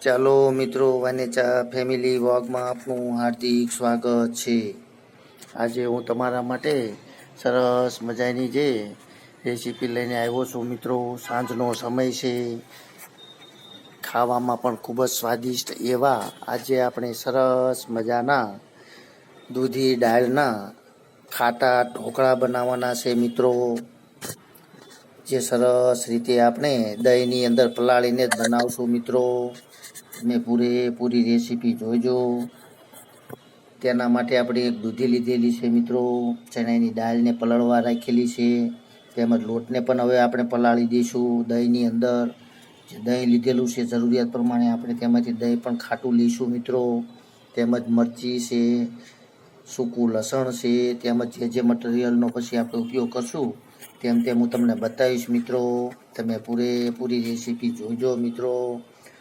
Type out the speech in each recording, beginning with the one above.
ચાલો મિત્રો વાનેચા ફેમિલી વોગમાં આપનું હાર્દિક સ્વાગત છે. આજે હું તમારા માટે સરસ મજાની જે રેસીપી લઈને આવ્યો છું મિત્રો. સાંજનો સમય છે. ખાવામાં પણ ખૂબ જ સ્વાદિષ્ટ એવા આજે આપણે સરસ મજાના દૂધી દાળના ખાટા ઢોકળા બનાવવાના છે મિત્રો. જે સરસ રીતે આપણે દહીંની અંદર પલાળીને જ બનાવશું મિત્રો. તમે પૂરેપૂરી રેસીપી જોઈજો તેના માટે આપણે એક દૂધી લીધેલી છે મિત્રો. ચણાની દાળને પલાળવા રાખેલી છે. તેમજ લોટને પણ હવે આપણે પલાળી દઈશું દહીંની અંદર. જે દહીં લીધેલું છે જરૂરિયાત પ્રમાણે આપણે તેમાંથી દહીં પણ ખાટું લઈશું મિત્રો. તેમજ મરચી છે, સૂકું લસણ છે, તેમજ જે જે મટીરિયલનો પછી આપણે ઉપયોગ કરશું તેમ તેમ હું તમને બતાવીશ મિત્રો. તમે પૂરેપૂરી રેસીપી જોઈજો મિત્રો.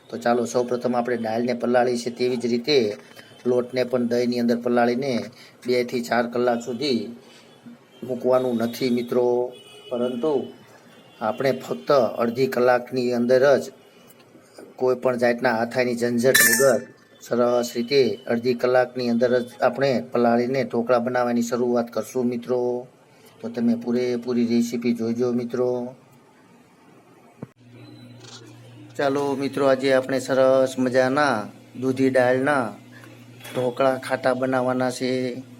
તો ચાલો, સૌપ્રથમ આપણે ડાયલને પલાળી છે તેવી જ રીતે લોટને પણ દહીંની અંદર પલાળીને બેથી ચાર કલાક સુધી મૂકવાનું નથી મિત્રો. પરંતુ આપણે ફક્ત અડધી કલાકની અંદર જ કોઈ પણ જાતના હાથાઈની ઝંઝટ વગર સરસ રીતે અડધી કલાકની અંદર જ આપણે પલાળીને ઢોકળા બનાવવાની શરૂઆત કરશું મિત્રો. તો તમે પૂરેપૂરી રેસીપી જોઈજો મિત્રો. ચાલો મિત્રો, આજે આપણે સરસ મજાના દૂધી દાળના ઢોકળા ખાટા બનાવવાના છે.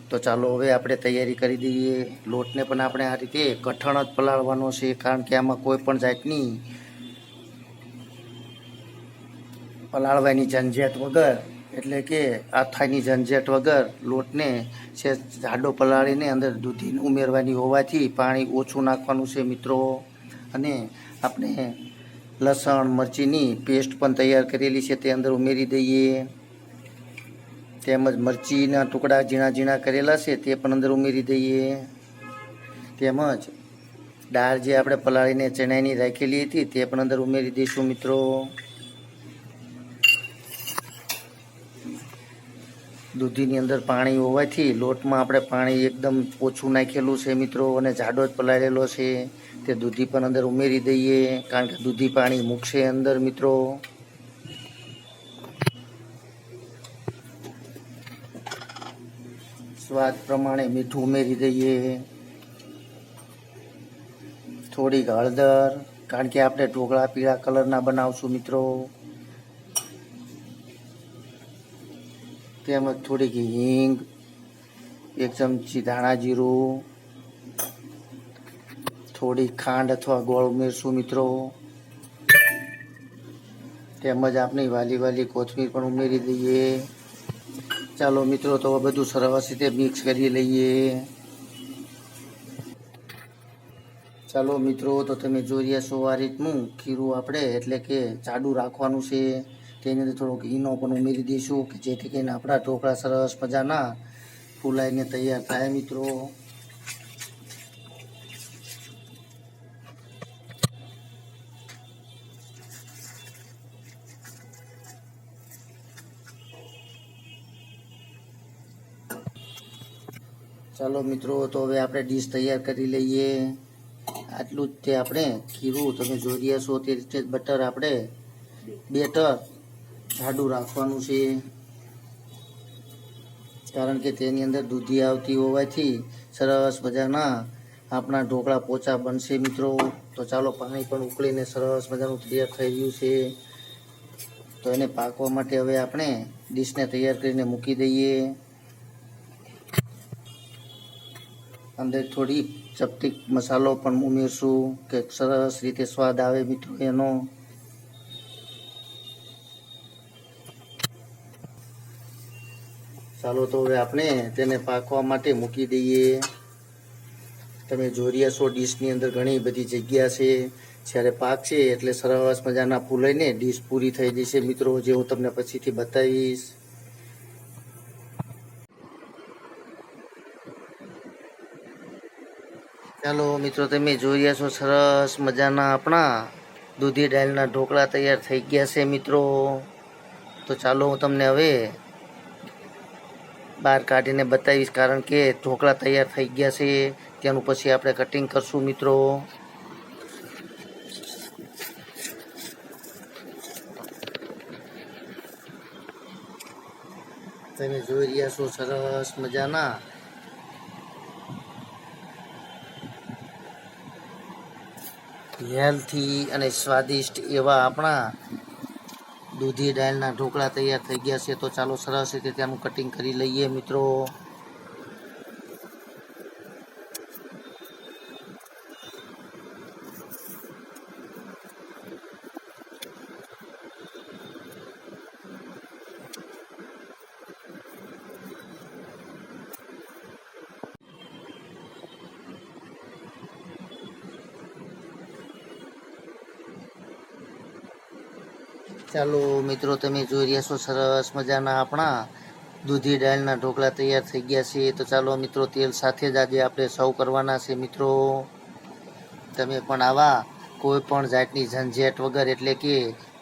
તો ચાલો હવે આપણે તૈયારી કરી દઈએ. લોટને પણ આપણે આ રીતે કઠણ જ પલાળવાનો છે, કારણ કે આમાં કોઈ પણ જાતની પલાળવાની ઝંઝેટ વગર, એટલે કે આથાની ઝંઝેટ વગર લોટને છે જાડો પલાળીને અંદર દૂધી ઉમેરવાની હોવાથી પાણી ઓછું નાખવાનું છે મિત્રો. અને આપણે લસણ, મરચીની પેસ્ટ પણ તૈયાર કરેલી છે તે અંદર ઉમેરી દઈએ. તેમજ મરચીના ટુકડા ઝીણા ઝીણા કરેલા છે તે પણ અંદર ઉમેરી દઈએ. તેમજ દાળ જે આપણે પલાળીને ચણાની રાખેલી હતી તે પણ અંદર ઉમેરી દઈશું મિત્રો. દૂધીની અંદર પાણી હોવાથી લોટમાં આપણે પાણી એકદમ ઓછું નાખેલું છે મિત્રો અને જાડો જ પલાળેલો છે. તે દૂધી પણ અંદર ઉમેરી દઈએ કારણ કે દૂધી પાણી મૂકશે અંદર મિત્રો. સ્વાદ પ્રમાણે મીઠું ઉમેરી દઈએ. થોડીક હળદર, કારણ કે આપણે ઢોકળા પીળા કલરના બનાવશું મિત્રો. તેમજ થોડીક હિંગ, એક ચમચી ધાણા જીરું થોડી ખાંડ અથવા ગોળ ઉમેરશું મિત્રો. તેમજ આપણી વાલી વાલી કોથમીર પણ ઉમેરી દઈએ. ચાલો મિત્રો, તો બધું સરસ રીતે મિક્સ કરી લઈએ. ચાલો મિત્રો, તો તમે જોઈ રહ્યા છો આ રીતનું ખીરું આપણે, એટલે કે જાડું રાખવાનું છે. તેની અંદર થોડોક ઈનો પણ ઉમેરી દઈશું કે જેથી કરીને આપણા ઢોકળા સરસ મજાના ફૂલાઈને તૈયાર થાય મિત્રો. ચાલો મિત્રો, તો હવે આપણે ડીશ તૈયાર કરી લઈએ. આટલું જ તે આપણે ખીરું તમે જોઈ રહ્યા છો, તે રીતે બટર આપણે બેટર જાડું રાખવાનું છે. કારણ કે તેની અંદર દૂધી આવતી હોવાથી સરસ મજાના આપણા ઢોકળા પોચા બનશે મિત્રો. તો ચાલો પાણી પણ ઉકળીને સરસ મજાનું તૈયાર થઈ ગયું છે. તો એને પાકવા માટે હવે આપણે ડીશને તૈયાર કરીને મૂકી દઈએ. અંદર થોડી ચપટી મસાલો પણ ઉમેરશું. કે સરસ રીતે સ્વાદ આવે મિત્રો એનો. ચાલો તો હવે આપણે તેને પાકવા માટે મૂકી દઈએ. તમે જોઈ રહ્યા ડીશની અંદર ઘણી બધી જગ્યા છે. જ્યારે પાક છે એટલે સરસ મજાના ફૂલાઈને ડીશ પૂરી થઈ જશે. મિત્રો, જે હું તમને પછીથી બતાવીશ. ચાલો, મિત્રો, તમે જોઈ રહ્યા છો, સરસ મજાના આપણા દૂધી દાળના ઢોકળા તૈયાર થઈ ગયા છે, મિત્રો. તો ચાલો હું તમને હવે બહાર કાઢીને બતાવીશ કારણ કે ઢોકળા તૈયાર થઈ ગયા છે. તેનું પછી આપણે કટિંગ કરશું મિત્રો. તમે જોઈ રહ્યા છો સરસ મજાના. હેલ્થી અને સ્વાદિષ્ટ એવા આપણા દૂધી દાળના ઢોકળા તૈયાર થઈ ગયા છે, તો ચાલો સરસ રીતે તેનું કટિંગ કરી લઈએ મિત્રો. ચાલો મિત્રો, તમે જોઈ રહ્યા છો સરસ મજાના આપણા દૂધી દાળના ઢોકળા તૈયાર થઈ ગયા છે. તો ચાલો મિત્રો, તેલ સાથે જ આજે આપણે સર્વ કરવાના છે. મિત્રો, તમે પણ આવા કોઈ પણ જાતની ઝંઝેટ વગર, એટલે કે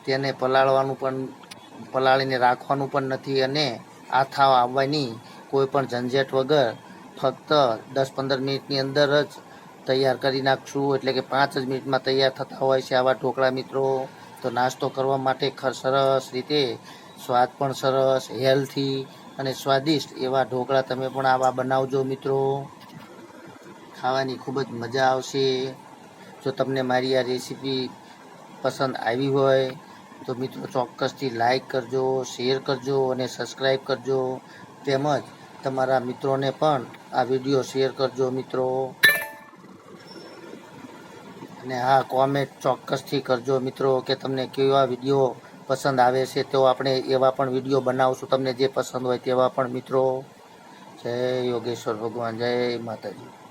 તેને પલાળવાનું પણ, પલાળીને રાખવાનું પણ નથી અને આથા આવવાની કોઈ પણ ઝંઝેટ વગર ફક્ત દસ પંદર મિનિટની અંદર જ તૈયાર કરી નાખશું. એટલે કે પાંચ જ મિનિટમાં તૈયાર થતા હોય છે આવા ઢોકળા મિત્રો. તો નાસ્તો કરવા માટે સરસ રીતે સ્વાદ પણ સરસ હેલ્થી અને સ્વાદિષ્ટ એવા ઢોકળા તમે પણ આવા બનાવજો મિત્રો. ખાવાની ખૂબ જ મજા આવશે. જો તમને મારી આ રેસીપી પસંદ આવી હોય, તો મિત્રો ચોક્કસથી લાઈક કરજો શેર કરજો અને સબસ્ક્રાઈબ કરજો. તેમજ તમારા મિત્રોને પણ આ વીડિયો શેર કરજો મિત્રો. અને હા કોમેન્ટ ચોક્કસથી કરજો મિત્રો કે તમને કેવા વીડિયો પસંદ આવે છે તો આપણે એવા પણ વીડિયો બનાવશું તમને જે પસંદ હોય તેવા પણ મિત્રો. જય યોગેશ્વર ભગવાન, જય માતાજી.